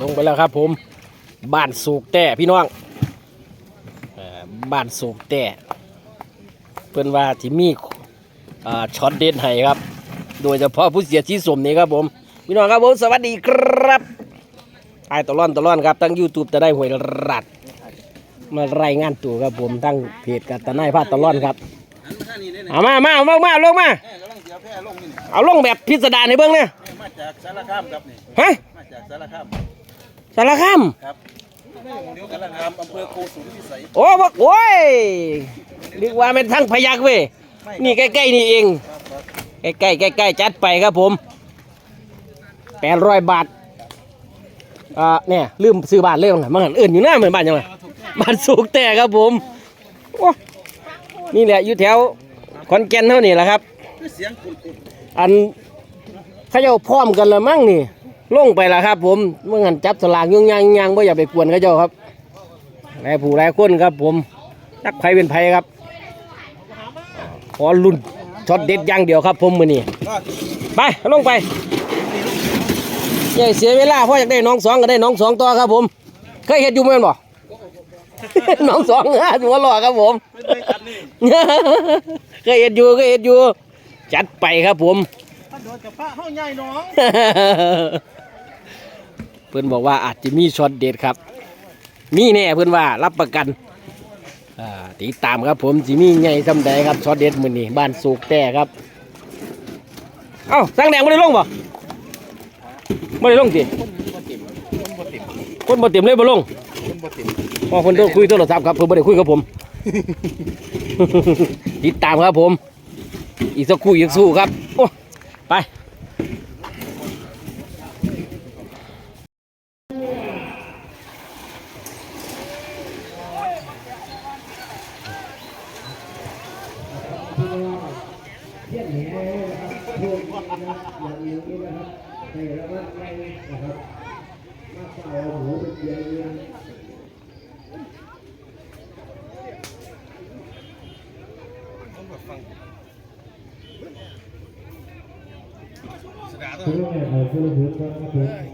ลงไปแล้วครับผมบ้านสูกแต่พี่น้องบ้านสูกแต่เพื่อนว่าที่มีอ่าช็อตเด็ดให้ครับ โดยเฉพาะผู้เสียชีวิตสมนี้ครับผม พี่น้องครับผมสวัสดีครับไอ้ตะล่อนตะล่อนครับทั้ง YouTube จะได้หวยรัด มารายงานตัวครับผมทั้งเพจกับตะไนายพาดตะล่อนครับมาทาลยนะเอามามาเอามามาลงมา แม่กำลังเสียแพร่ลงนี่นี่เอาลงแบบพิสดารในเบื้องเนี่ยแม่มาจากสารคามครับนี่ฮะมาจากสารคามสารคามครับเดี๋ยวกำลังทำอำเภอโกสุมพิสัยโอ้บอกโอ้ยเรียกว่าเป็นทั้งพยักเว้ยไม่นี่ใกล้ๆนี่เองครับครับใกล้ๆใกล้ๆจัดไปครับผมแปดร้อยบาทอ่าเนี่ยลืมซื้อบ้านเลยมั้งมันอื่นอยู่หน้าเหมือนบ้านยังไงบ้านสูกแต่ครับผมโอ้นี่แหละอยู่แถวขอนแก่นเท่านี้แหละครับ คือเสียงคุณคุณอันเขาเจ้าพร้อมกันแล้วมั้งนี่ ลงไปแล้วครับ ผมเมื่อหันจับสลากยุ่งยางยุ่งยางไ่อย่าไปกวนเขาเจ้าครับหลายผู้หลายคนครับ ผมนักไผเป็นไผครับขอลุ่นช็อตเด็ดอย่างเดียวครับ ผมมือนี้ก็ไปลงไปอย่าเสียเวลาเพราะอยากได้น้องสองก็ได้น้องสองต่อครับ ผมเคยเห็นอยู่ไหมนบ่น้องสองฮะหัวหล่อครับผมไม่ได้กันนี่เคยเห็นอยู่เคยเห็นอยู่ จัดไปครับผมถ้าโดนกับพระเข้าใหญ่น้องเพื่อนบอกว่าอาจจะมีช็อตเด็ดครับ มีแน่เพื่อนว่ารับประกันอ่าติดตามครับผมจิมีใหญ่ทำใดครับช็อตเด็ดมือนี้บ้านสูกแต่ครับเอ้าสังแดงไม่ได้ลงบ่ไม่ได้ลงสิคนบ่ติ่มคนบ่ติ่มคนบ่เต็มเลยบ่ลงคนบ่ติ่มพอคนต้องคุยโทรศัพท์ครับเพื่อนบ่ได้คุยกับผม ติดตามครับผม อีกสักคู่อีกสู้ครับ โอ้ ไป อื่น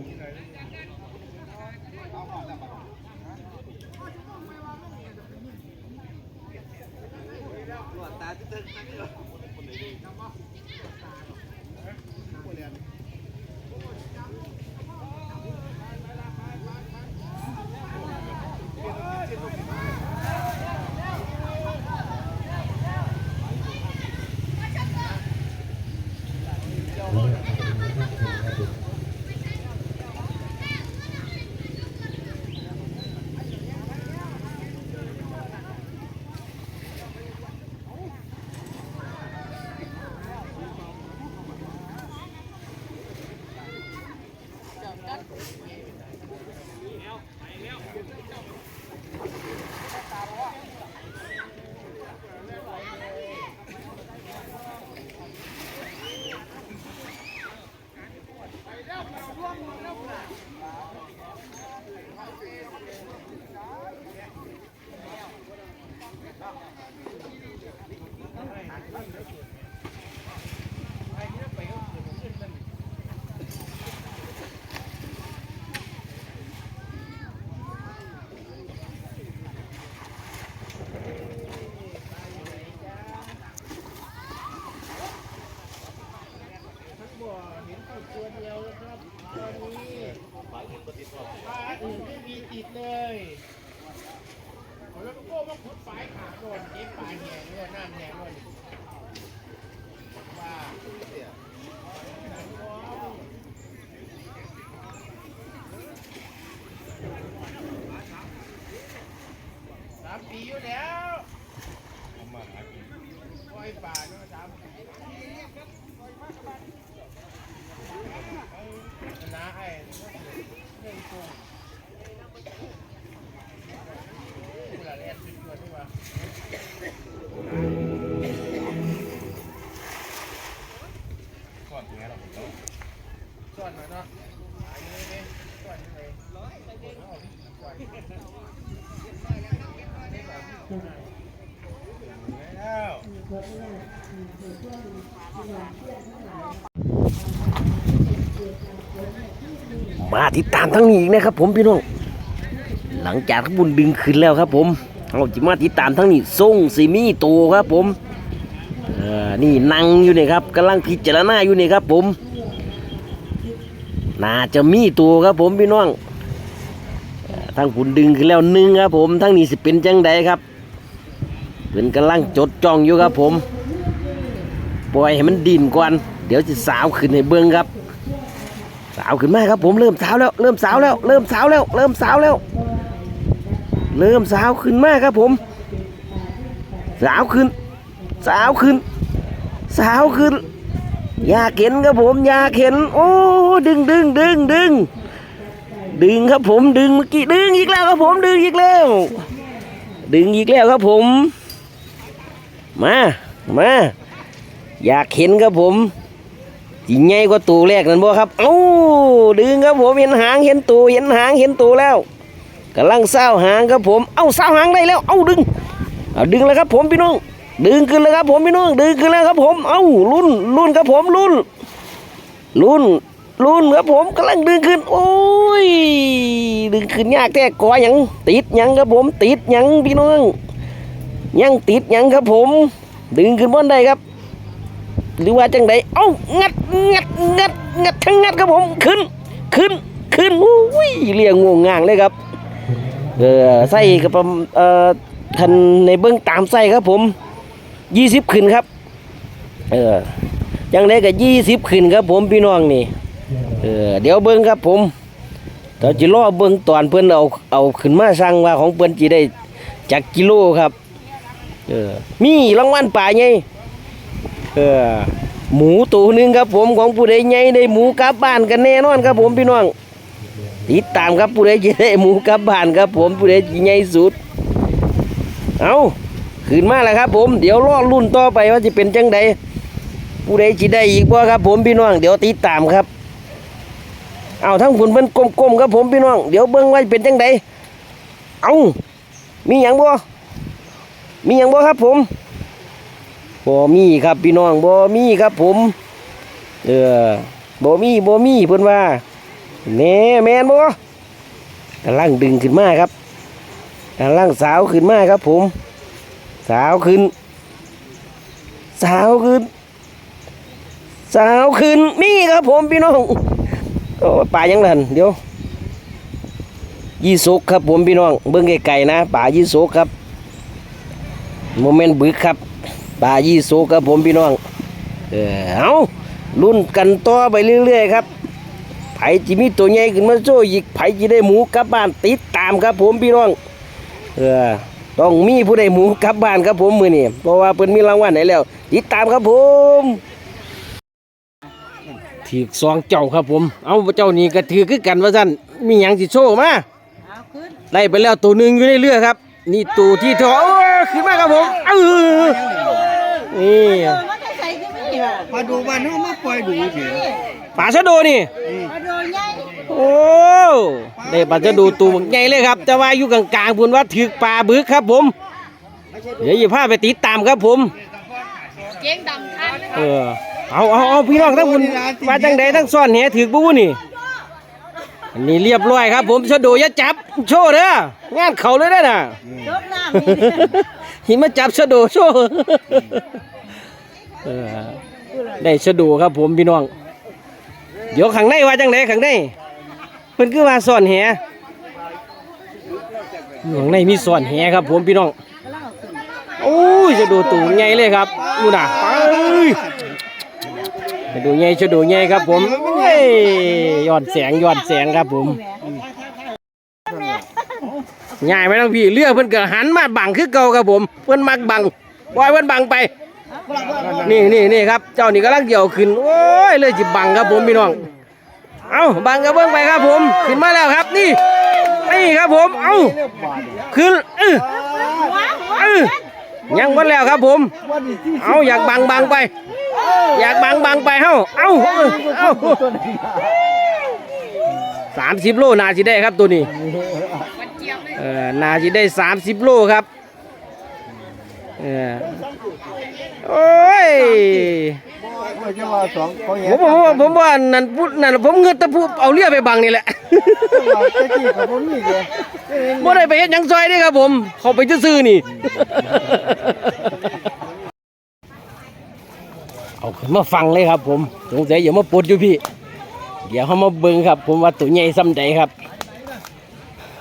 ติดตามทั้งนี้อีกนะครับ ผมพี่น้องหลังจากบุญดึงขึ้นแล้วครับ ผมเราจะมาติดตามทั้งนี้ส่งซีมีโตครับ ผมเออนี่นั่งอยู่นี่ครับกำลังพิจารณาอยู่นี่ครับ ผมน่าจะมีตัวครับ ผมพี่น้องทั้งขุนดึงขึ้นแล้วหนึ่งครับ ผมทั้งนี้สิเป็นจังใดครับเป็นกำลังจดจ้องอยู่ครับ ผม ปล่อยให้มันดิ่นก่อนเดี๋ยวจะสาวขึ้นให้เบิ้งครับ สาวขึ้นมาครับผมเริ่มสาวแล้ว เริ่มสาวแล้ว เริ่มสาวแล้ว เริ่มสาวแล้ว เริ่มสาวขึ้นมาครับผม สาวขึ้น สาวขึ้น สาวขึ้นอยาเห็นครับผมอยาเห็น โอ้ดึงดึงดึงดึงดึงครับผมดึงเมื่อกี้ดึงอีกแล้วครับผมดึงอีกแล้ว ดึงอีกแล้วครับผม มามาอยากเห็นครับผมิงใหญ่กว่าตัวแรกนั่นบ่ครับเอ้าดึงครับผมเห็นหางเห็นตัวเห็นหางเห็นตัวแล้วกำลังเศร้าหางครับผม เอ้าเศร้าหางได้แล้ว เอ้าดึงเอาดึงแล้วครับผมพี่น้อง ดึงขึ้นแล้วครับผมพี่น้อง ดึงขึ้นแล้วครับผม เอ้าลุ้นลุ้นครับผมลุ้นลุ้นลุ้นครับผมกำลังดึงขึ้น โอ้ย ดึงขึ้นยากแท้กอยังติดยังครับผม ติดยังพี่น้อง ยังติดยังครับผม ดึงขึ้นบนได้ครับ หรือว่าจังใดเอ้างัดงัดงัดงัดทั้งงัดครับผมขึ้น ขึ้นขึ้นอุ้ยเรียงงวงงางเลยครับ เออไส้กับเอ่อคันในเบื้องตามไส้ครับผมยี่สิบขึ้นครับ เออยังได้กับยี่สิบขึ้นครับผมพี่น้องนี่ เออเดี๋ยวเบิ้งครับผมเราจะรอเบิ้งตอนเพิ่อนเอาเอาขึ้นมาสั่งว่าของเพิ่อนจีได้จักกิโลครับ เออมีรางวัลป่าไง เออหมูตัวหนึงครับผมของผู้ใดใหญ่ได้หมูกลับบ้านกันแน่นอนครับผมพี่น้องติดตามครับผู้ใดจะได้หมูกลับบ้านครับผมผู้ใดจะใหญ่สุด เอาขึ้นมาแล้วครับ ผมเดี๋ยวรอรุ่นต่อไปว่าจะเป็นจังใดผู้ใดจะได้อีกบ่ครับ ผมพี่น้องเดี๋ยวติดตามครับ เอาทั้งคุณเป็นกลมๆครับผมพี่น้องเดี๋ยวเบิ่งว่าเป็นจังใดเอามีหยังบ่มีหยังบ่ครับผม บ่มีครับพี่น้องบ่มีครับผม เออบ่มีบ่มีเพิ่อนว่าแน่แมนบ่กำลังดึงขึ้นมาครับกำลังสาวขึ้นมาครับผม สาวขึ้น สาวขึ้น สาวขึ้นนี่ครับผมพี่น้องโอ้ป่ายังนั่นเดี๋ยวยี่สกครับผมพี่น้องเบิ่งไกลๆนะป่ายี่สกครับโมเมนต์บึกครับ ป่ายี่สกครับผมพี่น้อง เออเอารุ่นกันต่อไปเรื่อยๆครับไผจิมีตัวใหญ่ขึ้นมาโซ่อีกไผจิได้หมูกลับบ้านติดตามครับผมพี่น้อง เออต้องมีผู้ใดหมูกลับบ้านครับผมมือนี่เพราะว่าเพิ่นมีรางวัลให้แล้ว ติดตามครับผมถือซองเจ้าครับผม เอาเจ้านี่ก็ถือคือกันว่าซั่นมีหยังสิโชว์มาเอาขึ้นไล่ไปแล้วตัวหนึงอยู่ในเรือครับ นี่ตัวที่ทอโอ้ขึ้นมาครับผมเออ นี่เออมันจะใส่ที่นี่ว่ะมาดูบ้านเขามาปล่อยดูเฉยปลาชะโดนี่ มาโดนใหญ่โอ้ได้ปลาจะดูตูใหญ่เลยครับ แต่ว่าอยู่กลางๆบุญว่าถือปลาบึกครับผม เดี๋ยวอย่าพาไปติดตามครับผมเจ๊งดำทันเออเอาเอาเอาพี่น้องทั้งบุญว่าจังใดทั้งซ่อนแหถือบุ้นี่อันนี้เรียบร้อยครับผมชะโดอย่าจับ โชว์เด้องานเขาเลยเด้อน่ะรถน้ำนี่ หิมาจับชะโดโชว์เออได้ชะโดครับผมพี่น้อง เดี๋ยวข้างในว่าจังไดข้างในเพิ่นคือว่าซ่อนแหอยู่ข้างในมีซ่อนแหครับ ผมพี่น้องโอ้ยชะโดตูใหญ่เลยครับดูนะไปชะโดใหญ่ชะโดใหญ่ครับ ผมยย้อนแสงย้อนแสงครับผม ใหญ่ไหมน้องพี่เรือเพิ่นก็หันมาบังคือเก่าครับผม เพิ่นมักบังปล่อยเพิ่นบังไป นี่นี่นี่ครับ เจ้านี่กำลังเดี่ยวขึ้น โอ้ยเลยจิบังครับผมพี่น้อง เอาบังกระเบื้องไปครับผม ขึ้นมาแล้วครับ นี่ นี่ครับผม เอาขึ้นเออเออยังหมดแล้วครับผม เอาอยากบังบังไป อยากบังบังไปเฮ้าเอาเอาเอาสามสิบโลนาสิได้ครับตัวนี้ ออนาสิได้สามสิบโลครับเออโอ้ยว่าจะว่าสองเขาแย่ผมผมผมว่านั่นพูดนั่นผมเงินแตะพูเอาเรือไปบังนี่แหละตะกี้กับผมนี่แกบ่ได้ไปเฮ็ดหยังซอยเด้ครับผม เขาไปซื่อๆนี่ เอาขึ้นมาฟังเลยครับผมสงสัยอย่ามาปลดอยู่พี่ เดี๋ยวเขามาเบิ่งครับ ผมว่าตัวใหญ่ซ้ำใดครับ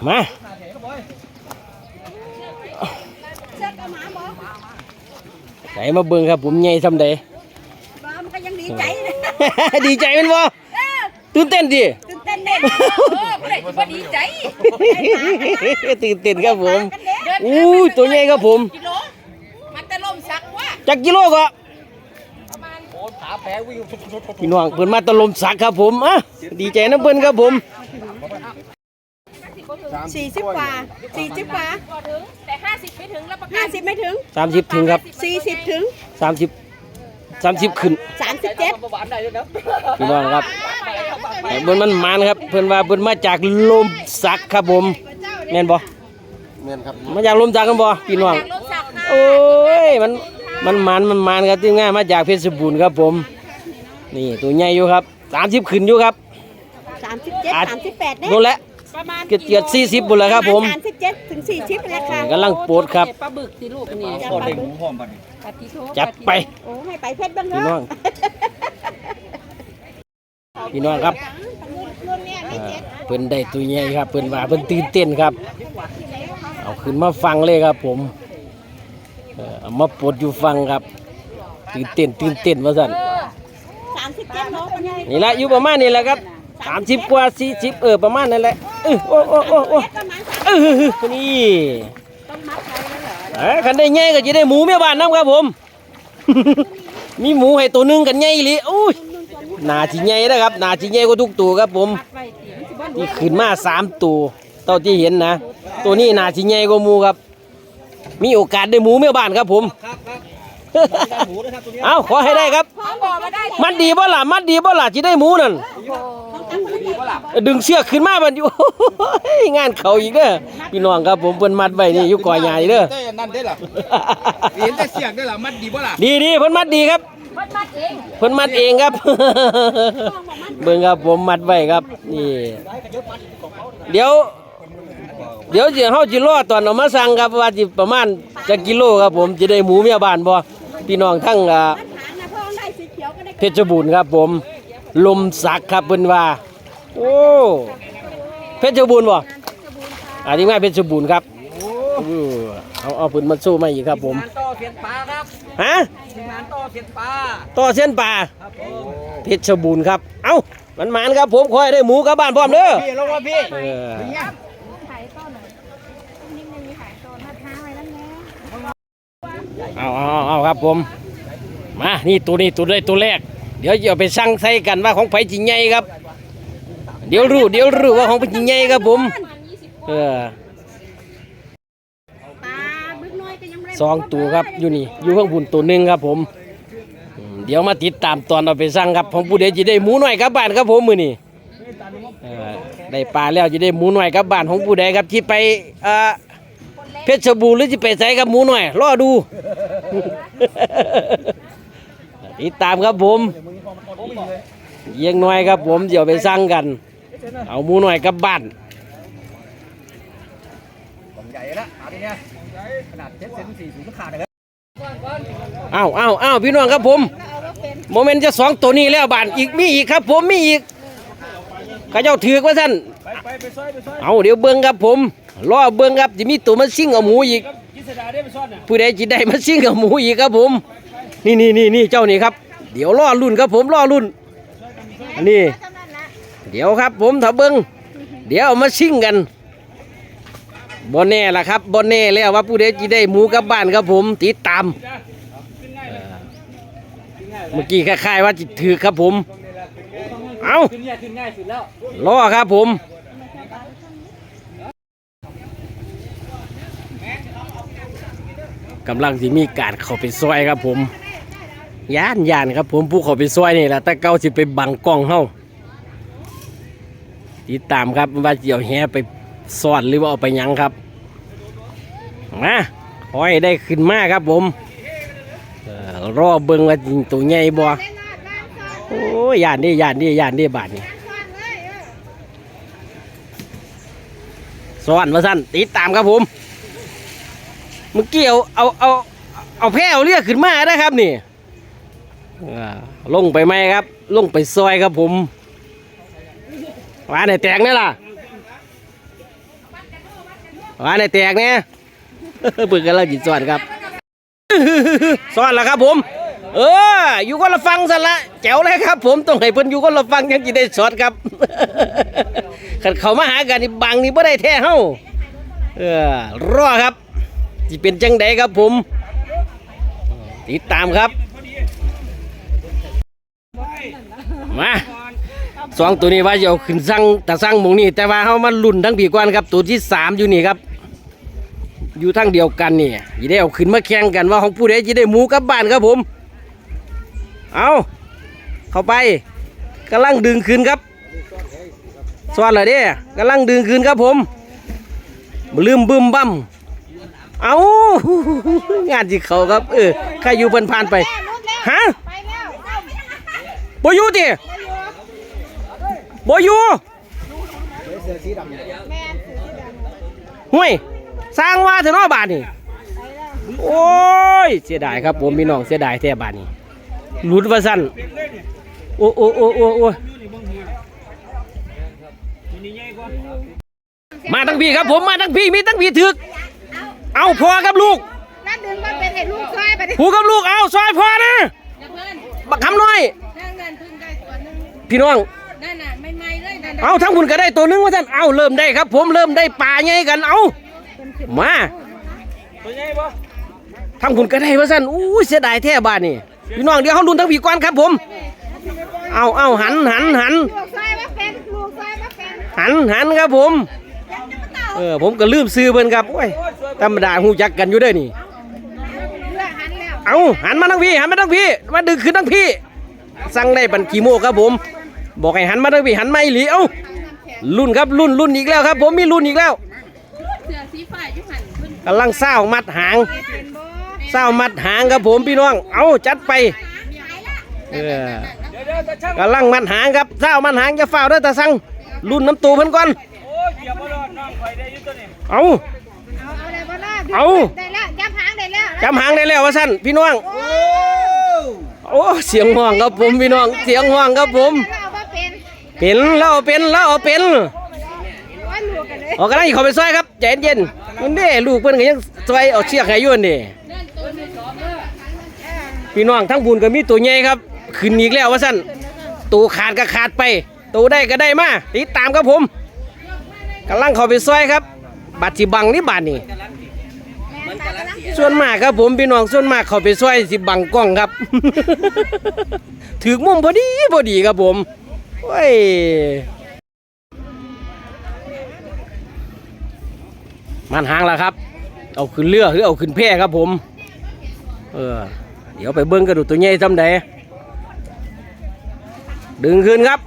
มา ไหนมาเบิ่งครับผมใหญ่ซ้ำใดมันก็ยังดีใจนะดีใจแมันบ่ตื่นเต้นดิตื่นเต้นเด่นเออไม่ได้ว่าดีใจตื่นเต้นครับผมอู้ยตัวใหญ่ครับผมกิโลมันจะล่มสักว่าจักกิโลก็พี่น้องเพิ่นมาตะลมสักครับผมอะดีใจน้ำเพิ่นครับผม สี่สิบกว่าสี่สิบกว่าถึง แต่ 50 ไม่ถึงแล้วประกัห้านสิบไม่ถึง30ถึงครับสี่สิบถึง30 30ขึ้นสามสิบเจ็ดพี่น้องครับแต่เพิ่นมันมานครับ เพิ่นว่าเพิ่นมาจากลมสักครับผมแม่นบ่เมียนครับมาจากลมสักกันบ่พี่น้องรถสักค่ะโอ้ยมันมันมันมันมันครับที่ง่ายมาจากเพชรบูรณ์ครับผม นี่ตัวใหญ่อยู่ครับ30ขึ้นอยู่ครับสามสิบเจ็ดอาจสามสิบแปดเนี่ยนั่นแหละ ประมาณเกียรติเกียรติ40บุญแล้วครับผม สามสิบเจ็ดถึงสี่สิบแล้วค่ะกำลังโปรดครับ ปลาบึกสิลูกนี่จะไปดูปฏิโทจัดไป โอ้ให้ไปเพชรบ้างเถพี่อะน้อง พี่น้องครับรุ่นเนี้ยไม่เอ่อเจ็ดเพิ่นได้ตัวใหญ่ครับเพิ่นว่าเพิ่นตื่นเต้นครับ เอาขึ้นมาฟังเลยครับผมเอ่อเอามาปลดอยู่ฟังครับ ตื่นเต้นตื่นเต้นว่าสั่นสามสิบเจ็ดโลเป็นไงนี่แหละอยู่ประมาณนี้แหละครับสามสิบกว่าสี่สิบเออประมาณนั่นแหละ เออโอ้โอ้โอ้โอ้ประมาณสามเออนี่ต้องมัดไว้แล้วเหรอเอ้ยคันได้ใหญ่ก็จะได้หมูแม่บ้านน้ำครับผม มีหมูให้ตัวหนึงกันใหญ่อีหลีอุ้ยหนาจีใหญ่นะครับหนาจีใหญ่กว่าทุกตัวครับผมไว้ตีมันสิบ่ที่ขึ้นมาสามตัวเท่าที่เห็นนะ ตัวนี้น่าสิใหญ่กว่าหมูครับ มีโอกาสได้หมูแม่บ้านครับผมเอาขอให้ได้ครับพอบอกมาได้มัดดีบ่ล่ะมัดดีบ่ล่ะจะได้หมูนั่น ดึงเชือกขึ้นมาบัดอยู่งานเขาอีกเด้อพี่น้องครับผมเพิ่นมัดไว้นี่อยู่ก่อใหญ่เด้อได้อันนั่นได้หรอเห็นแต่เสียงได้หรอมัดดีบ่ล่ะดีดีเพิ่นมัดดีครับมันมัดเองเพิ่นมัดเองครับเบิ่งครับผมมัดไว้ครับนี่เดี๋ยว เดี๋ยวสิเฮาสิรอตอนเอามาสั่งครับว่าสิประมาณจักกิโลครับผมจะได้หมูเมียบ้านบ่พี่น้องทั้งอ่าหางนะเพิ่งได้สีเขียวก็ได้เพชรบูรณ์ครับผมลมสักครับเพิ่นว่า โอ้เพชรบูรณ์บ่อ่าที่ง่ายเพชรบูรณ์ครับเออเอาเอาปืนมาสู้มาอีกครับผมต่อเสียนปลาครับฮะทีมงานต่อเสียนปลาต่อเส้นป่าเพชรบูรณ์ครับ เอ้ามันหมานครับผมคอยได้หมูกลับบ้านพร้อมเด้อพี่ลงมาพี่เออเอาเอาเอาเอาครับผม มา นี่ตัวนี้ตัวได้ตัวแรก เดี๋ยวจะเอาไปสั่งใส่กันว่าของไผจริงใหญ่ครับ เดี๋ยวรู้เดี๋ยวรู้ว่าของไผจริงใหญ่ครับผมเออปลาบึกน้อยก็ยังไม่ได้สองตัวครับอยู่นี่อยู่ข้างบุญตัวหนึ่งครับผมอืมเดี๋ยวมาติดตามตอนเอาไปสั่งครับของผู้ใดจะได้หมูหน่อยกลับบ้านครับผมมือนี่เออได้ปลาแล้วจะได้หมูหน่อยกลับบ้านของผู้ใดครับที่ไปเอ่อเพชรบูรณ์หรือจะไปใส่กับหมูหน่อยรอดูติดตามครับผมเยียงหน่อยครับผมเดี๋ยวไปสั่งกัน เอาหมูหน่อยกลับบ้านของใหญ่ละขาดเนี่ยขนาดเจ็ดเซนสี่สูงขาดเลยอ้าวอ้าวอ้าวพี่น้องครับผมโมเมนต์จะสองตัวนี้แล้วบานอีกมีอีกครับ ผมมีอีกเข้าเจ้าถือกว่าท่านไปไปไปซอยไปซอยเอาเดี๋ยวเบิ้งครับผมรอเบิ้งครับจะมีตัวมาซิ่งเอาหมูอีกกิษดาได้ไปซ่อนน่ะผู้ใดจะได้มาซิ่งเอาหมูอีกครับผม นี่นี่นี่นี่เจ้านี่ครับ เดี๋ยวรอรุ่นครับผมรอรุ่นอันนี้ เดี๋ยวครับผมถ้าเบิ้งเดี๋ยวมาซิ่งกันบอนแน่ละครับบอนแน่แล้วว่าผู้ใดจะได้หมูกลับบ้านครับผมติดตามเมื่อกี้คล้ายๆว่าจิตถือครับผม เอาขึ้นง่อครับผมกำลังที่มีการเข้าไปซอยครับผมย่านย่านครับผมผู้เข้าไปซอยนี่แหละแต่เก้าสิไปบังกล้องเฮา ติดตามครับว่าเจียวแหไปซ่อนหรือว่าเอาไปยังครับมาขอให้ได้ขึ้นมากครับผมเอ่อรอเบิ่งว่าตัวใหญ่บ่โอ้ยยานนี่ยานนี่ยานนี่บาดนี่สอนมาสั้นติดตามครับผมเมื่อกี้เอาเอาเอาเอาแพร่เอาเรียกขึ้นมาได้ครับนี่อ่าลงไปไหมครับ ลงไปซอยครับผม ว่าในแตกเนี่ยล่ะว่าในแตกเนี่ยปิดกันแล้วจิตสอนครับสอนแล้วครับผม เออ อยู่คนละฟังซะละแจ๋วเลยครับ ผมต้องให้เพิ่นอยู่คนละฟังยังจะได้สอนครับขันเขามาหากันนี่บังนี่บ่ได้แท้เฮาเออรอครับสิเป็นจังไดครับผม ติดตามครับ มา สองตัวนี้ว่าจะเอาขึ้นสั่งแต่สั่งหมองนี่แต่ว่าเฮามันลุ่นทั้งผีกวนครับ ตัวที่สามอยู่นี่ครับ อยู่ทั้งเดียวกันนี่จะได้เอาขึ้นมาแข่งกันว่าของผู้ใดจะได้หมูกลับบ้านครับผม เอาเข้าไปกำลังดึงขึ้นครับสวัสดีเด้กำลังดึงขึ้นครับผมบลืมบึมบั่มเอางานที่เขาครับ เออใครอยู่เพิ่นผ่านไปฮะไปแล้วบอยู่ติ บอยู่แม่ถือที่ดำห่วยสร้างว่าเถอะเนาะบาทนี่โอ้ยเสียดายครับผมพี่น้องเสียดายแท้บาทนี่หลุดว่าสั้นโอ้โอ้โอ้โอ้โอ้มาทั้งพี่ครับผมมาทั้งพี่มีทั้งพี่ถึก เอาพอครับลูกแล้วดึงมาเป็นไอ้ลูกซอยไปดิผูกับลูกเอาซอยพอนะอย่าเพิ่นบักคำน้อยนั่งเงินเพึ่งได้ตัวหนึงพี่น้อง นั่นน่ะไม่ไม่เลยนั่นน่ะเอาทั้งคุณก็ได้ตัวหนึงว่าท่านเอาเริ่มได้ครับ ผมเริ่มได้ปลาไงกันเอามาตัวใหญ่ปะทั้งคุณก็ได้ว่าท่านอู้เสียดายแท้บ้านนี่พี่น้องเดี๋ยวเขาลุนทั้งผีก้อนครับผม เอาเอาหันหันหันลูกซอยมาเป็นลูกซอยมาเป็นหันหันครับผมเออผมก็ลืมซื้อเพิ่นครับโอ้ยธรรมดาหูจักกันอยู่เด้อนี่ เลือกหันแล้วเอาหันมาทั้งพี่หันมาทั้งพี่มาดึงขึ้นทั้งพี่ สั่งได้บันกี่โมงครับผม บอกให้หันมาทั้งพี่หันมาอีหลีเอ้ารุ่นครับรุ่นรุ่นอีกแล้วครับ ผมมีรุ่นอีกแล้วเสือสีฟ้าอยู่หันเพิ่นกำลังเศร้ามัดหางเศร้ามัดหางครับผมพี่น้อง เอ้าจัดไปเออกำลังมัดหางครับเศร้ามัดหางจะเฝ้าวเด้อตาสั่งรุ่นน้ำตูเพิ่นก่อนโอ้ยเอ้าเอาเอาได้บ่ล่ะเอาได้แล้วจับหางได้แล้วจำหางได้แล้วว่าสั่นพี่น้องโอ้โอ้เสียงห้องครับผมพี่น้องเสียงห้องครับผม เอามาเป็นเป็นเราเอาเป็นเราเอาเป็นว่าลูกกันเลยออกกำลังเขาไปซอยครับใจเย็นๆมันเด้ลูกเพิ่นก็ยังซอยเอาเชือกให้อยู่นี่พี่น้องทั้งบุญก็มีตัวใหญ่ครับขึ้นอีกแล้วว่าสั่นตัวขาดก็ขาดไปตัวได้ก็ได้มาติดตามครับผมกำลังเขาไปซอยครับบัตรสิบังนี่บาทนี่แม่ตากำลังส่วนมากครับผมพี่น้องส่วนมากเขาไปซอยสิบังกล้องครับ ถือมุมพอดีพอดีครับผม โอ้ยมันหางแล้วครับ เอาขึ้นเรือหรือเอาขึ้นแพครับผม เออ เดี๋ยวไปเบิ้งกระดูกตัวใหญ่ทำไดดึงขึ้นครับ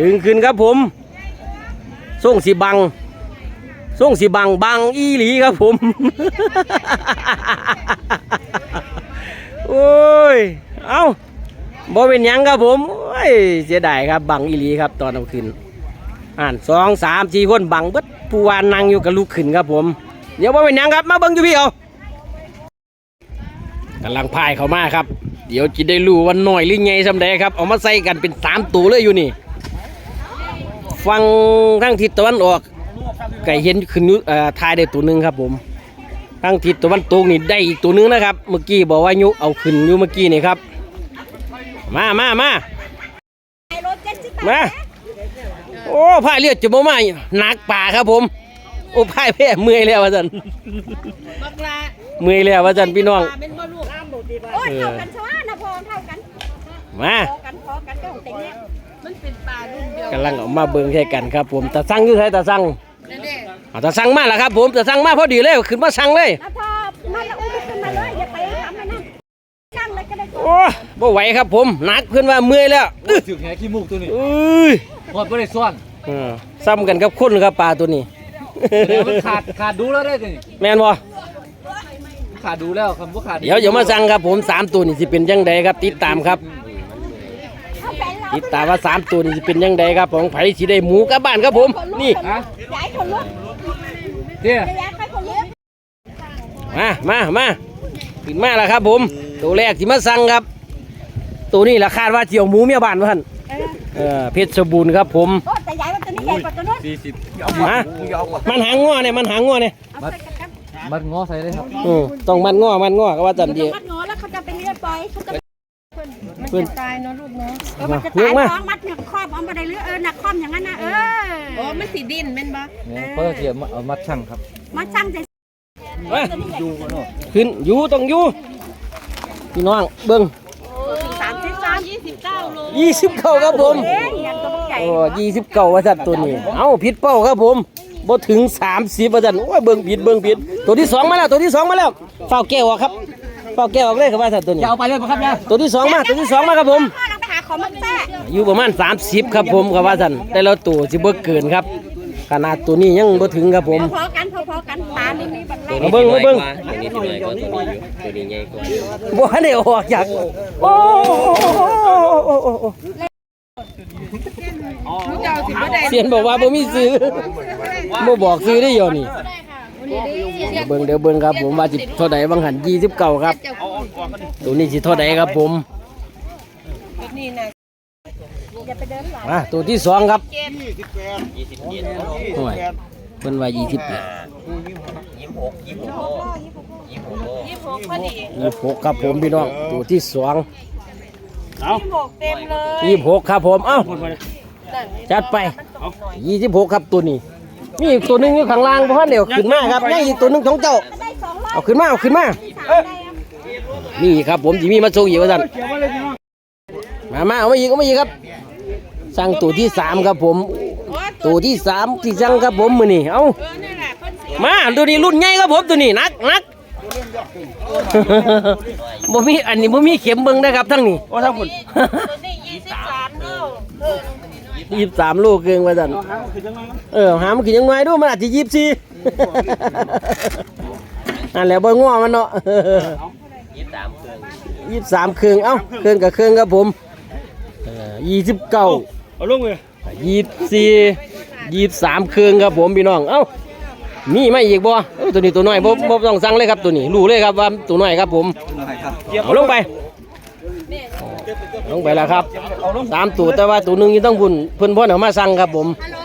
ดึงขึ้นครับผมส่งสีบังส่งสีบังบังอีหลีครับผม โอ้ย เอา บ่เป็นยังครับผมโอ้ยเสียดายครับบังอีหลีครับตอนเอาขึ้นอ่านสองสามสี่คนบังเบิดผู้วานนั่งอยู่กับลูกขึ้นครับผม เดี๋ยวบ่เป็นยังครับมาเบิ่งอยู่พี่เอากำลังพายเข้ามาครับ เดี๋ยวจะได้รู้ว่าน้อยหรือไงสำใดครับเอามาใส่กันเป็นสามตัวเลยอยู่นี่ฟังทั้งทิศตะวันออกไก่เห็นขึ้นอยู่อทายได้ตัวหนึ่งครับผมทางทิศตะวันตกนี่ได้อีกตัวหนึ่งนะครับ เมื่อกี้บอกว่ายุเอาขึ้นอยู่เมื่อกี้นี่ครับ มามามาไอ้รถเจ็ดสิบมาโอ้พายเรือจะบ่มาหนักป่าครับผม โอ้พายแพ้เมื่อยแล้วว่าจันบักลาเมื่อยแล้วว่าจันพี่น้องปลาเป็นบ่ลูกโอ้ยเท่ากันชวานะพอเท่ากันมาพอกันพอกันก็ของเต็งเนี่ยมันเป็นปลารุ่นเดียวกำลังเออกมาเบิ่งแค่กันครับ ผมตาสั่งอยู่ไสตาสั่งนั่นแหละอ่าตาสั่งมาแล้วครับ ผมตาสั่งมาพอดีเลยขึ้นมาสั่งเลยแล้วพอมาแล้วอุ้ม โอ้บ่ไหวครับผมหนักเพื่อนว่าเมื่อยแล้วอื้อถึงแหขี้มูกตัวนี้เอ้ยหอดบ่ได้ซ่อนเออซ้ำกันกับคนครับปลาตัวนี้ เดี๋ยวมันขาดขาดดูแล้วได้ตัวนี้แม่นบ่ขาดดูแล้วคำว่าขาดเดี๋ยวอย่ามาสั่งครับผมสามตัวนี่สิเป็นยังไงครับ ติดตามครับเอาแฟนเราติดตามว่าสามตัวนี่สิเป็นยังไงครับของไผสิได้หมูกลับบ้านครับผม นี่ฮะย้ายคนลุกเตี้ยจะย้ายใครคนลุกมามามาขึ้นมาแล้วครับผม ตัวแรกที่มาสั่งครับ ตัวนี้ราคาดว่าเจียวหมูเมียบ้านวะท่านเออเพชรบูรณ์ครับผมโอ้แต่ย้ายว่าตัวนี้ใหญ่กว่าตัวนู้นสี่สิบมามันหางง้อเนี่ยมันหางง้อเนี่ยเอาใส่กันกันมัดงอใส่เลยครับอืมต้องมันง้อมันง้อก็ว่าจันดีมัดงอแล้วเขาจะไปเลี้ยงปล่อยเขาจะเพื่อนตายเนาะลูกเนาะเออมันจะเลี้ตายยงมาท้องมัดหนึ่งครอบเอามาได้เรือเออหนักครอบอย่างนั้นนะเออโอ้มันสีดินแม่นบ่เนี่ยเพราะเทียมเอามัดช่างครับมาช่างใจมาขึ้นอยู่ต้องอยู่ พี่น้องเบิ้งสามสิบสามยี่สิบเก้าโลยี่สิบเก้าครับผมเอ้ยอย่างตัวใหญ่โอ้ยี่สิบเก้าว่าจัดตัวนี้ เอ้าผิดเป้าครับผมบ่ถึงสามสิบว่าจัดโอ้ยเบิ้งผิดเบิ้งผิด ตัวที่สองมาแล้วตัวที่สองมาแล้วเฝ้าแก้วออกครับเฝ้าแก้วออกเลยครับว่าจัดตัวนี้เอาไปเลยครับเนี่ยตัวที่สองมาตัวที่สองมาครับผมพ่อเราไปหาของมาแท้อยู่ประมาณ30ครับผมครับว่าสันแต่ละตัวสิบ่เกินครับ ขนาดตัวนี้ยังบ่ถึงครับผมพอๆกันพอๆกันปลานี่มีบัตรแรกมาเบิ่งมาเบิ่งตัวนี้ที่น้อยกว่าตัวนี้อยู่ตัวนี้ใหญ่กว่าบ่ทันได้ออกจากโอ้โอ้โอ้โอ้ลูกเจ้าสิบ่ได้เสียนบอกว่าบ่มีซื้อบ่บอกซื้อได้อยู่นี่เดี๋ยวเบิ่งเดี๋ยวเบิ่งครับผมว่าสิเท่าใดบางหัน29ครับ ตัวนี้สิเท่าใดครับผมนี่นะ อย่าไปเดินหลังมาตัวที่สองครับยี่สิบเจ็ดโอ้ยเพิ่นว่า28ยี่สิบหกยี่สิบหกยี่สิบหกโลยี่สิบหกพอดี26ครับผมพี่น้องตัวที่สองยี่สิบหกเต็มเลยยี่สิบหกครับผม เอ้าจัดไปยี่สิบหกครับตัวนี้มีอีกตัวหนึงอยู่ข้างล่างเพราะเดี๋ยวขึ้นมาครับยังอีกตัวหนึงของเจ้าได้สองร้อยเอาขึ้นมาเอาขึ้นมาสามได้อะนี่ครับผมจีมีมาส่งอีกว่าสั่นมามาเอามาอีกเอามาอีกครับ สั่งตัวที่สามครับผมโอ้ตัวที่สามที่สั่งครับผมมือนี่เอาเออนี่แหละเพิ่นสิมาตัวนี้รุ่นใหญ่ครับผมตัวนี้นักนักบ่มีอันนี้บ่มีเข็มเบิ่งนะครับทั้งนี้ว่าทั้งคนตัวนี้ยี่สิบสามโลเออยี่สิบสามลูกเกินว่าสั่นเออหามันขึ้นยังไงด้วยมันอาจจะยี่สิบสี่นั่นแหละเบิ่งง้อมันเนาะยี่สิบสามเครื่องยี่สิบสามเครื่องเอ้าเครื่องกับเครื่องครับผมยี่สิบเก้า เอาลงเลยยี่สิบสี่ยี่สิบสามเครื่องครับผมพี่น้อง เอ้ามีไหมอีกบ่เอ้ยตัวนี้ตัวน้อยบ่บ่ต้องสั่งเลยครับตัวนี้รู้เลยครับว่าตัวน้อยครับผมเอาลงไปลงไปแล้วครับสามตัวแต่ว่าตัวหนึงยังต้องพุ่นเพิ่นพ่นเอามาสั่งครับผมฮัลโหล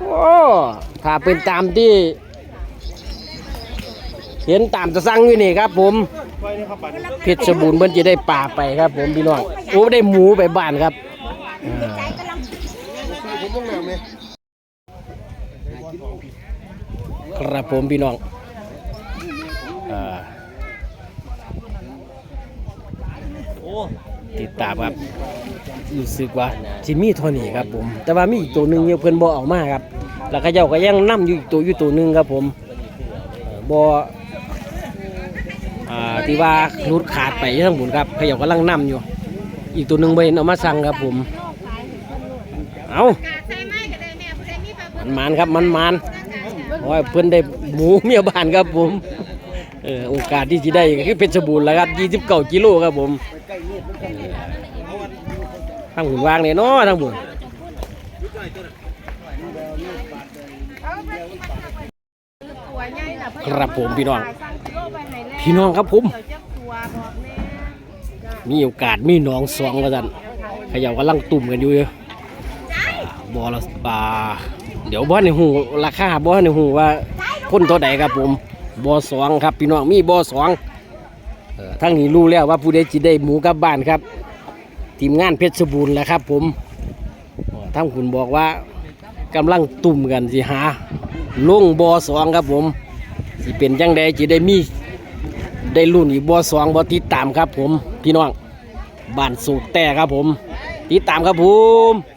โอ้ถ้าเป็นตามที่ เห็นตามจะสั่งอยู่นี่ครับ ผมเพชรบูรณ์เพิ่นจะได้ป่าไปครับ ผมพี่น้องโอ้ได้หมูไปบ้านครับอ่า ใจกำลังครับผมพี่น้องอ่าติดตามครับรู้สึกว่าจิมีเท่านี้ครับผม แต่ว่ามีอีกตัวหนึ่งยังเพิ่นบ่เออกมาครับ แล้วก็เจ้าก็ยังนํอยู่อีกตัวอยู่ตัวหนึ่งครับผมบ่อ่าที่ว่ารุดขาดไปทั้งบุญครับเขาเจ้ากำลังนํอยู่ อีกตัวหนึ่งเห็นเอามาสั่งครับผม เอามันมันครับมันมันโอ้ยเพิ่อนได้หมูเมียบ้านครับผมเออโอกาสที่จะได้คือเพชรบูรณ์แล้วครับ29กิโลครับผมทางหุ่นวางเนี่ยเนาะทางบุญตัวใหญ่น่ะเพิ่นครับผมพี่น้อง พี่น้องครับผม มีโอกาสมีน้องสองว่าซั่นเขย่ากำลังตุ่มกันอยู่อยู่ บ่ละปลาเดี๋ยวบ่ในหูราคาบ่ในหูว่าคนเท่าใดครับผมบ่สองครับพี่น้องมีบ่สองออทั้งนี้รู้แล้วว่าผู้ใดสิได้หมูกับบ้านครับ ทีมงานเพชรบูรณ์แหละครับ ผมทั้งคุณบอกว่ากำลังตุ่มกันสิหาลงบ่สองครับผมสิเป็นจังใดสิได้มีได้รุ่นอีกบ่สองบ่ติดตามครับ ผมพี่น้องบ้านสูกแต่ครับผม ติดตามครับผม